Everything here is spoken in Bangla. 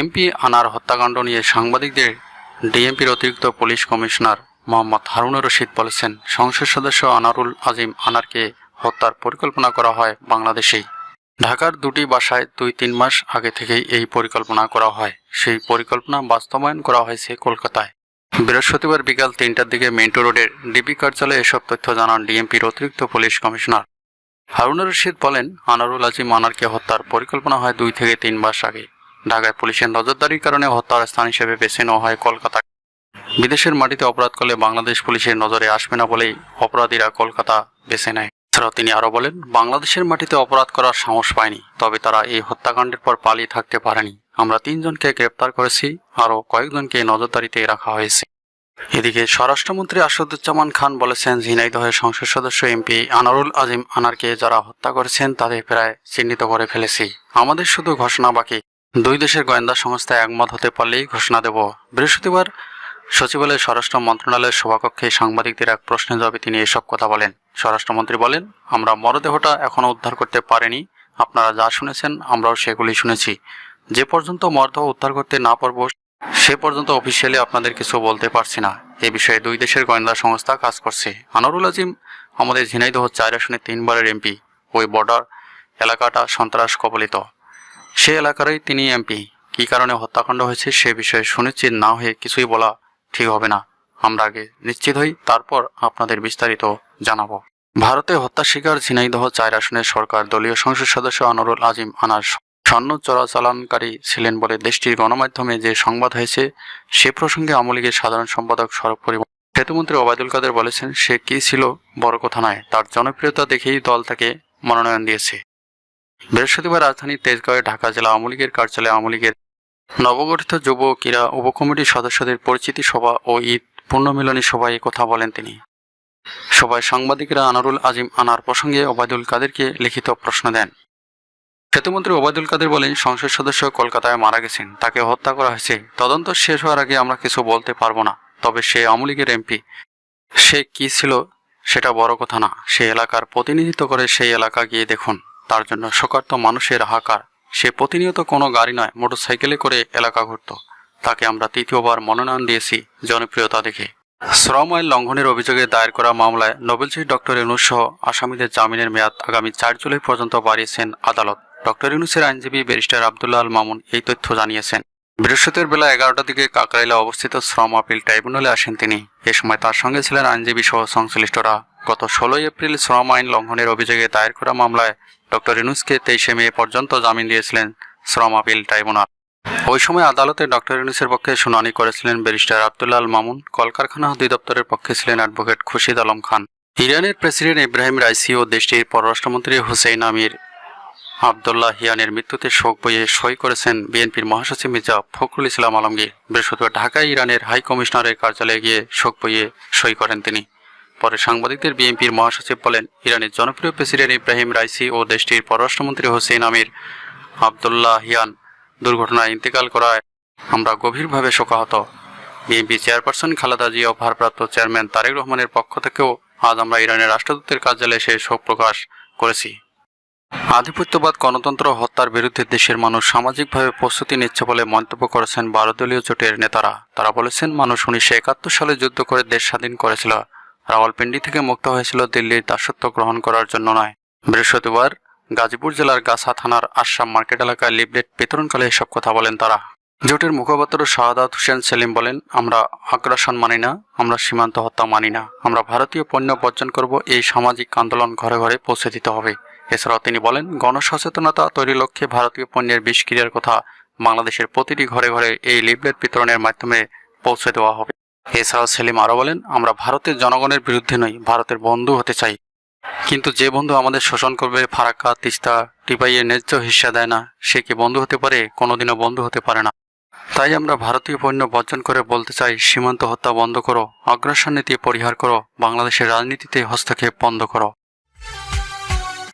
এমপি আনার হত্যাকাণ্ড নিয়ে সাংবাদিকদের ডিএমপির অতিরিক্ত পুলিশ কমিশনার মোহাম্মদ হারুনুর রশিদ বলেছেন, সংসদ সদস্য আনারুল আজিম আনারকে হত্যার পরিকল্পনা করা হয় বাংলাদেশেই। ঢাকার দুটি বাসায় দুই তিন মাস আগে থেকেই এই পরিকল্পনা করা হয়। সেই পরিকল্পনা বাস্তবায়ন করা হয়েছে কলকাতায়। বৃহস্পতিবার বিকাল তিনটার দিকে মেন্টো রোডের ডিবি কার্যালয়ে এসব তথ্য জানান ডিএমপির অতিরিক্ত পুলিশ কমিশনার। হারুনুর রশিদ বলেন, আনারুল আজিম আনারকে হত্যার পরিকল্পনা হয় দুই থেকে তিন মাস আগে। ঢাকায় পুলিশের নজরদারির কারণে হত্যার স্থান হিসেবে বেছে নেওয়া হয় কলকাতা। বিদেশের মাটিতে অপরাধ করলে বাংলাদেশ পুলিশের নজরে আসবে না বলেই অপরাধীরা কলকাতা বেছে নেয়। এছাড়াও তিনি আরও বলেন, বাংলাদেশের মাটিতে অপরাধ করার সাহস পায়নি, তবে তারা এই হত্যাকাণ্ডের পর পালিয়ে থাকতে পারেনি। আমরা তিনজনকে গ্রেপ্তার করেছি, আরও কয়েকজনকে নজরদারিতে রাখা হয়েছে। এদিকে স্বরাষ্ট্রমন্ত্রী আসাদুজ্জামান খান বলেছেন ঝিনাইদহের সংসদ সদস্য এমপি আনারুল আজিম আনারকে যারা হত্যা করেছেন, তাদের প্রায় চিহ্নিত করে ফেলেছি। আমাদের শুধু ঘোষণা বাকি। দুই দেশের গোয়েন্দা সংস্থা একমত হতে পারলেই ঘোষণা দেব। বৃহস্পতিবার সচিবালয়ের স্বরাষ্ট্র মন্ত্রণালয়ের সভাকক্ষে সাংবাদিকদের এক প্রশ্নের জবাবে তিনি এসব কথা বলেন। স্বরাষ্ট্রমন্ত্রী বলেন, আমরা মরদেহটা এখনও উদ্ধার করতে পারিনি। আপনারা যা শুনেছেন, আমরাও সেগুলি শুনেছি। যে পর্যন্ত মরদেহ উদ্ধার করতে না পারব, সে পর্যন্ত অফিসিয়ালি আপনাদের কিছু বলতে পারছি না। এ বিষয়ে দুই দেশের গোয়েন্দা সংস্থা কাজ করছে। আনোয়ারুল আজিম আমাদের ঝিনাইদহ চার আসনে তিনবারের এমপি। ওই বর্ডার এলাকাটা সন্ত্রাস কবলিত। সে এলাকারই তিনি এমপি। কি কারণে হত্যাকাণ্ড হয়েছে সে বিষয়ে সুনিশ্চিত না হয়ে কিছুই বলা ঠিক হবে না। আমরা আগে নিশ্চিত হই, তারপর আপনাদের বিস্তারিত জানাব। ভারতে হত্যা শিকার ঝিনাইদহ চার আসনের সরকার দলীয় সংসদ সদস্য আনোয়ারুল আজিম আনার স্বর্ণ চোরাচালানকারী ছিলেন বলে দেশটির গণমাধ্যমে যে সংবাদ হয়েছে, সে প্রসঙ্গে আওয়ামী লীগের সাধারণ সম্পাদক সড়ক পরিবহন সেতুমন্ত্রী ওবায়দুল কাদের বলেছেন, সে কি ছিল বড় কথা নয়, তার জনপ্রিয়তা দেখেই দল তাকে মনোনয়ন দিয়েছে। বৃহস্পতিবার রাজধানীর তেজগাঁওয়ে ঢাকা জেলা আওয়ামী লীগের কার্যালয়ে আওয়ামী লীগের নবগঠিত যুব ক্রীড়া উপকমিটির সদস্যদের পরিচিতি সভা ও ঈদ পূর্ণমিলনী সভায় কথা বলেন তিনি। সভায় সাংবাদিকরা আনারুল আজিম আনার প্রসঙ্গে ওবায়দুল কাদেরকে লিখিত প্রশ্ন দেন। সেতুমন্ত্রী ওবায়দুল কাদের বলেন, সংসদ সদস্য কলকাতায় মারা গেছেন, তাকে হত্যা করা হয়েছে, তদন্ত শেষ হওয়ার আগে আমরা কিছু বলতে পারব না, তবে সে আওয়ামী লীগের এমপি। সে কি ছিল, সেটা বড় কথা না, সে এলাকার প্রতিনিধিত্ব করে সেই এলাকা গিয়ে দেখুন। তার জন্য শোকার্ত মানুষের হাহাকার। সে প্রতিনিয়ত কোনো গাড়ি নয়, মোটরসাইকেলে করে এলাকা ঘুরত। তাকে আমরা তৃতীয়বার মনোনয়ন দিয়েছি জনপ্রিয়তা দেখে। শ্রম আইন লঙ্ঘনের অভিযোগে দায়ের করা মামলায় নোবেলজয়ী ডক্টর ইউনুস সহ আসামিদের জামিনের মেয়াদ আগামী চার জুলাই পর্যন্ত বাড়িয়েছেন আদালত। ডক্টর ইউনুসের আইনজীবী ব্যারিস্টার আবদুল্লাহ আল মামুন এই তথ্য জানিয়েছেন। বৃহস্পতিবার বেলা এগারোটার দিকে কাকরাইলে অবস্থিত শ্রম আপিল ট্রাইব্যুনালে আসেন তিনি। এ সময় তার সঙ্গে ছিলেন আইনজীবী সহ সংশ্লিষ্টরা। গত ষোলোই এপ্রিল শ্রম আইন লঙ্ঘনের অভিযোগে দায়ের করা মামলায় ডক্টর ইউনুসকে তেইশে মে পর্যন্ত জামিন দিয়েছিলেন শ্রম আপিল ট্রাইব্যুনাল। ওই সময় আদালতে ডক্টর ইউনুসের পক্ষে শুনানি করেছিলেন ব্যারিস্টার আল মামুন। কলকারখানা অধিদপ্তরের পক্ষে ছিলেন অ্যাডভোকেট খুশিদ আলম খান। ইরানের প্রেসিডেন্ট ইব্রাহিম রাইসি ও দেশটির পররাষ্ট্রমন্ত্রী হুসেইন আমির আবদুল্লাহ হিয়ানের মৃত্যুতে শোক বইয়ে সই করেছেন বিএনপির মহাসচিব মির্জা ফখরুল ইসলাম আলমগীর। বৃহস্পতিবার ঢাকায় ইরানের হাই কমিশনারের কার্যালয়ে গিয়ে শোক বইয়ে সই করেন তিনি। পরে সাংবাদিকদের বিএনপির মহাসচিব বলেন, ইরানের জনপ্রিয় প্রেসিডেন্ট ইব্রাহিম রাইসি ও দেশটির পররাষ্ট্রমন্ত্রী হোসেন আমির আবদুল্লাহ হিয়ান দুর্ঘটনায় ইন্তেকাল করায় আমরা গভীরভাবে শোকাহত। বিএনপি চেয়ারপারসন খালেদা জিয়া ভারপ্রাপ্ত চেয়ারম্যান তারেক রহমানের পক্ষ থেকেও আজ আমরা ইরানের রাষ্ট্রদূতের কার্যালয়ে এসে শোক প্রকাশ করেছি। আধিপত্যবাদ, গণতন্ত্র হত্যার বিরুদ্ধে দেশের মানুষ সামাজিকভাবে প্রস্তুতি নিচ্ছে বলে মন্তব্য করেছেন ভারতীয় জোটের নেতারা। তারা বলেছেন, মানুষ উনিশশো একাত্তর সালে যুদ্ধ করে দেশ স্বাধীন করেছিল। রাওয়ালপিন্ডি থেকে মুক্ত হয়েছিল দিল্লির দাসত্ব গ্রহণ করার জন্য নয়। বৃহস্পতিবার গাজীপুর জেলার গাছা থানার আসাম মার্কেট এলাকায় লিফলেট বিতরণকালে এসব কথা বলেন তারা। জোটের মুখপাত্র শাহাদাত হোসেন সেলিম বলেন, আমরা আগ্রাসন মানি না, আমরা সীমান্ত হত্যা মানি না। আমরা ভারতীয় পণ্য বর্জন করব, এই সামাজিক আন্দোলন ঘরে ঘরে পৌঁছে দিতে হবে। এছাড়াও তিনি বলেন, গণসচেতনতা তৈরির লক্ষ্যে ভারতীয় পণ্যের বিষক্রিয়ার কথা বাংলাদেশের প্রতিটি ঘরে ঘরে এই লিফলেট বিতরণের মাধ্যমে পৌঁছে দেওয়া হবে। এছাড়াও সেলিম আরও বলেন, আমরা ভারতের জনগণের বিরুদ্ধে নই, ভারতের বন্ধু হতে চাই। কিন্তু যে বন্ধু আমাদের শোষণ করবে, ফারাক্কা, তিস্তা, টিপাইয়ের ন্যায্য হিস্সা দেয় না, সে কি বন্ধু হতে পারে? কোনোদিনও বন্ধু হতে পারে না। তাই আমরা ভারতীয় পণ্য বর্জন করে বলতে চাই, সীমান্ত হত্যা বন্ধ করো অগ্রসর নীতি পরিহার করো, বাংলাদেশের রাজনীতিতে হস্তক্ষেপ বন্ধ করো।